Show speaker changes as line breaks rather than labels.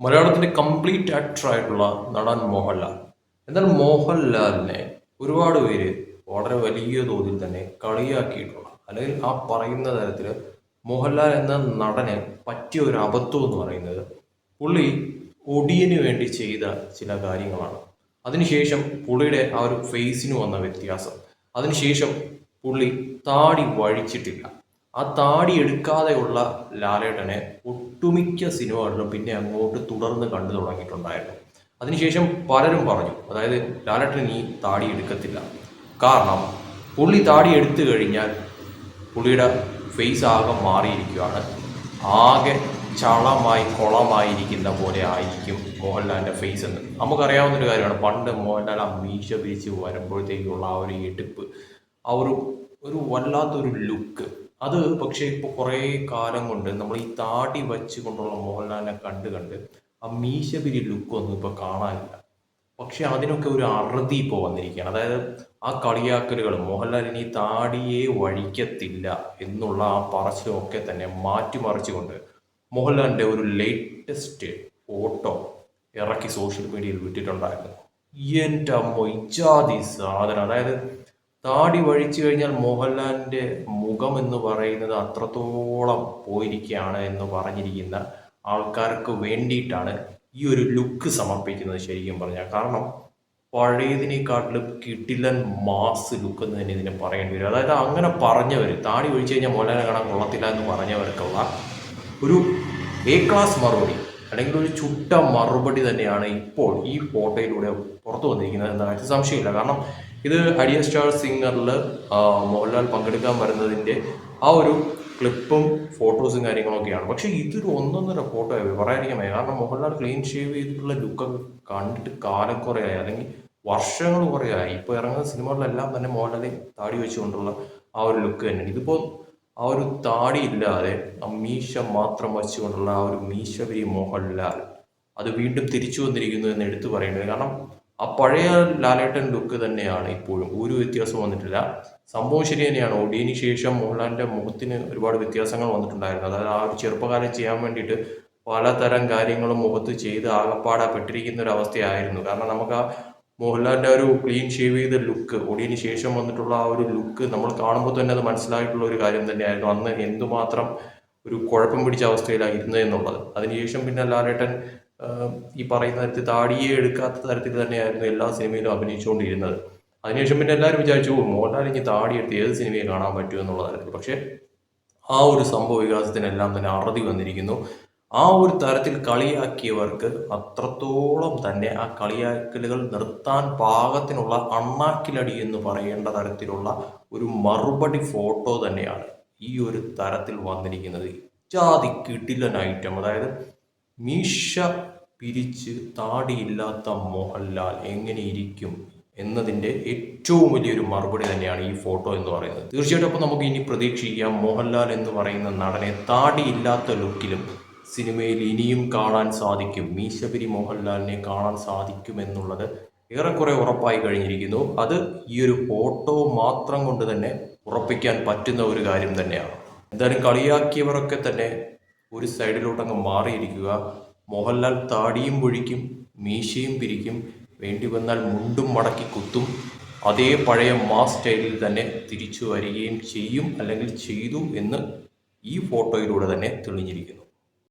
മലയാളത്തിന്റെ complete actor ആയിട്ടുള്ള നടൻ മോഹൻലാൽ. എന്നാൽ മോഹൻലാലിനെ ഒരുപാട് പേര് വളരെ വലിയ തോതിൽ തന്നെ കളിയാക്കിയിട്ടുള്ള അല്ലെങ്കിൽ ആ പറയുന്ന തരത്തിൽ മോഹൻലാൽ എന്ന നടന് പറ്റിയ ഒരു അബദ്ധം എന്ന് പറയുന്നത് പുള്ളി ഒടിയന് വേണ്ടി ചെയ്ത ചില കാര്യങ്ങളാണ്. അതിനുശേഷം പുള്ളിയുടെ ആ ഒരു ഫേസിന് വന്ന വ്യത്യാസം. അതിനുശേഷം പുള്ളി താടി വഴിച്ചിട്ടില്ല. ആ താടി എടുക്കാതെയുള്ള ലാലേട്ടനെ ഒട്ടുമിക്ക സിനിമകളിലും പിന്നെ അങ്ങോട്ട് തുടർന്ന് കണ്ടു തുടങ്ങിയിട്ടുണ്ടായിരുന്നു. അതിനുശേഷം പലരും പറഞ്ഞു അതായത് ലാലേട്ടൻ ഈ താടി എടുക്കത്തില്ല. കാരണം പുള്ളി താടി എടുത്തു കഴിഞ്ഞാൽ പുള്ളിയുടെ ഫേസ് ആകെ മാറിയിരിക്കുകയാണ് ആകെ ചളമായി കുളമായിരിക്കുന്ന പോലെ ആയിരിക്കും മോഹൻലാലിന്റെ ഫേസ് എന്ന്. നമുക്കറിയാവുന്നൊരു കാര്യമാണ് പണ്ട് മോഹൻലാൽ ആ മീശ പിരിച്ച് വരുമ്പോഴത്തേക്കുള്ള ആ ഒരു എടുപ്പ് ആ ഒരു ഒരു വല്ലാത്തൊരു ലുക്ക് അത് പക്ഷേ ഇപ്പോൾ കുറേ കാലം കൊണ്ട് നമ്മൾ ഈ താടി വച്ച് കൊണ്ടുള്ള മോഹൻലാലിനെ കണ്ട് കണ്ട് ആ മീശ പിരി ലുക്കൊന്നും ഇപ്പോൾ കാണാനില്ല. പക്ഷെ അതിനൊക്കെ ഒരു അറുതി ഇപ്പോൾ വന്നിരിക്കുകയാണ്. അതായത് ആ കളിയാക്കലുകൾ മോഹൻലാൽ ഈ താടിയെ വഴിക്കത്തില്ല എന്നുള്ള ആ പറച്ചിലൊക്കെ തന്നെ മാറ്റിമറിച്ചുകൊണ്ട് മോഹൻലാലിന്റെ ഒരു ലേറ്റസ്റ്റ് ഫോട്ടോ ഇറക്കി സോഷ്യൽ മീഡിയയിൽ വിട്ടിട്ടുണ്ടായിരുന്നു. എന്റെ അമ്മ ഇജാതി സാധനം. അതായത് താടി വഴിച്ചു കഴിഞ്ഞാൽ മോഹൻലാലിന്റെ മുഖം എന്ന് പറയുന്നത് അത്രത്തോളം പോയിരിക്കുകയാണ് എന്ന് പറഞ്ഞിരിക്കുന്ന ആൾക്കാർക്ക് വേണ്ടിയിട്ടാണ് ഈ ഒരു ലുക്ക് സമർപ്പിക്കുന്നത് ശരിക്കും പറഞ്ഞാൽ. കാരണം പഴയതിനേക്കാട്ടിലും കിടിലൻ മാസ് ലുക്ക് എന്ന് തന്നെ ഇതിനെ പറയേണ്ടി വരും. അതായത് അങ്ങനെ പറഞ്ഞവർ താടി ഒഴിച്ചു കഴിഞ്ഞാൽ മോഹൻലാലിനെ കാണാൻ കൊള്ളത്തില്ല എന്ന് പറഞ്ഞവർക്കുള്ള ഒരു എ ക്ലാസ് മറുപടി അല്ലെങ്കിൽ ഒരു ചുട്ട മറുപടി തന്നെയാണ് ഇപ്പോൾ ഈ ഫോട്ടോയിലൂടെ പുറത്തു വന്നിരിക്കുന്നത്. എന്ന സംശയമില്ല. കാരണം ഇത് ഐഡിയ സ്റ്റാർ സിംഗറിൽ മോഹൻലാൽ പങ്കെടുക്കാൻ വരുന്നതിന്റെ ആ ഒരു ക്ലിപ്പും ഫോട്ടോസും കാര്യങ്ങളൊക്കെയാണ്. പക്ഷേ ഇതൊരു ഒന്നൊന്നര ഫോട്ടോ ആയി. പറയാനിരിക്കാൻ വയ്യ. കാരണം മോഹൻലാൽ ക്ലീൻ ഷേവ് ചെയ്തിട്ടുള്ള ലുക്കൊക്കെ കണ്ടിട്ട് കാലം കുറേ അല്ലെങ്കിൽ വർഷങ്ങൾ കുറേ ആയി. ഇപ്പോൾ ഇറങ്ങുന്ന സിനിമകളിലെല്ലാം തന്നെ മോഹൻലാലെ താടി വെച്ചുകൊണ്ടുള്ള ആ ഒരു ലുക്ക് തന്നെയാണ്. ഇതിപ്പോൾ ആ ഒരു താടി ഇല്ലാതെ ആ മീശ മാത്രം വച്ചുകൊണ്ടുള്ള ആ ഒരു മീശവരി മോഹൻലാൽ അത് വീണ്ടും തിരിച്ചു വന്നിരിക്കുന്നു എന്ന് എടുത്തു പറയേണ്ടത് കാരണം ആ പഴയ ലാലേട്ടൻ ലുക്ക് തന്നെയാണ് ഇപ്പോഴും. ഒരു വ്യത്യാസം വന്നിട്ടില്ല. സംഭവം ശരി തന്നെയാണ് ഒടിയന് ശേഷം മോഹൻലാലിന്റെ മുഖത്തിന് ഒരുപാട് വ്യത്യാസങ്ങൾ വന്നിട്ടുണ്ടായിരുന്നു. അതായത് ആ ഒരു ചെറുപ്പകാലം ചെയ്യാൻ വേണ്ടിയിട്ട് പലതരം കാര്യങ്ങളും മുഖത്ത് ചെയ്ത് ആകപ്പാടെ പെട്ടിരിക്കുന്ന ഒരു അവസ്ഥയായിരുന്നു. കാരണം നമുക്ക് ആ മോഹൻലാലിന്റെ ഒരു ക്ലീൻ ഷേവ് ചെയ്ത ലുക്ക് ഒടിയന് ശേഷം വന്നിട്ടുള്ള ആ ഒരു ലുക്ക് നമ്മൾ കാണുമ്പോൾ തന്നെ അത് മനസ്സിലായിട്ടുള്ള ഒരു കാര്യം തന്നെയായിരുന്നു. അന്ന് എന്തുമാത്രം ഒരു കുഴപ്പം പിടിച്ച അവസ്ഥയിലായിരുന്നു എന്നുള്ളത്. അതിനുശേഷം പിന്നെ ലാലേട്ടൻ ഈ പറയുന്ന തരത്തിൽ താടിയെ എടുക്കാത്ത തരത്തിൽ തന്നെയായിരുന്നു എല്ലാ സിനിമയിലും അഭിനയിച്ചുകൊണ്ടിരുന്നത്. അതിനുശേഷം പിന്നെ എല്ലാവരും വിചാരിച്ചു "ഓ, മോഹൻലാൽ ഇനി താടി എടുത്ത് ഏത് സിനിമയെ കാണാൻ പറ്റുമോ എന്നുള്ള തരത്തിൽ? പക്ഷേ ആ ഒരു സംഭവ വികാസത്തിനെല്ലാം തന്നെ അറുതി വന്നിരിക്കുന്നു. ആ ഒരു തരത്തിൽ കളിയാക്കിയവർക്ക് അത്രത്തോളം തന്നെ ആ കളിയാക്കലുകൾ നിർത്താൻ പാകത്തിനുള്ള അണ്ണാക്കിലടി എന്ന് പറയേണ്ട തരത്തിലുള്ള ഒരു മറുപടി ഫോട്ടോ തന്നെയാണ് ഈ ഒരു തരത്തിൽ വന്നിരിക്കുന്നത്. ജാതി കിടിലൻ ഐറ്റം. അതായത് മീശ പിരിച്ച് താടിയില്ലാത്ത മോഹൻലാൽ എങ്ങനെ ഇരിക്കും എന്നതിന്റെ ഏറ്റവും വലിയൊരു മറുപടി തന്നെയാണ് ഈ ഫോട്ടോ എന്ന് പറയുന്നത്. തീർച്ചയായിട്ടും അപ്പോൾ നമുക്ക് ഇനി പ്രതീക്ഷിക്കാം മോഹൻലാൽ എന്ന് പറയുന്ന നടനെ താടിയില്ലാത്ത ലുക്കിലും സിനിമയിൽ ഇനിയും കാണാൻ സാധിക്കും. മീശപിരി മോഹൻലാലിനെ കാണാൻ സാധിക്കും എന്നുള്ളത് ഏറെക്കുറെ ഉറപ്പായി കഴിഞ്ഞിരിക്കുന്നു. അത് ഈ ഒരു ഫോട്ടോ മാത്രം കൊണ്ട് തന്നെ ഉറപ്പിക്കാൻ പറ്റുന്ന ഒരു കാര്യം തന്നെയാണ്. എന്തായാലും കളിയാക്കിയവരൊക്കെ തന്നെ ഒരു സൈഡിലോട്ടങ്ങ് മാറിയിരിക്കുക. മോഹൻലാൽ താടിയും പൊഴിക്കും മീശയും പിരിക്കും വേണ്ടി വന്നാൽ മുണ്ടും മടക്കി കുത്തും. അതേ പഴയ മാസ് സ്റ്റൈലിൽ തന്നെ തിരിച്ചു വരികയും ചെയ്യും അല്ലെങ്കിൽ ചെയ്തു എന്ന് ഈ ഫോട്ടോയിലൂടെ തന്നെ തെളിഞ്ഞിരിക്കുന്നു.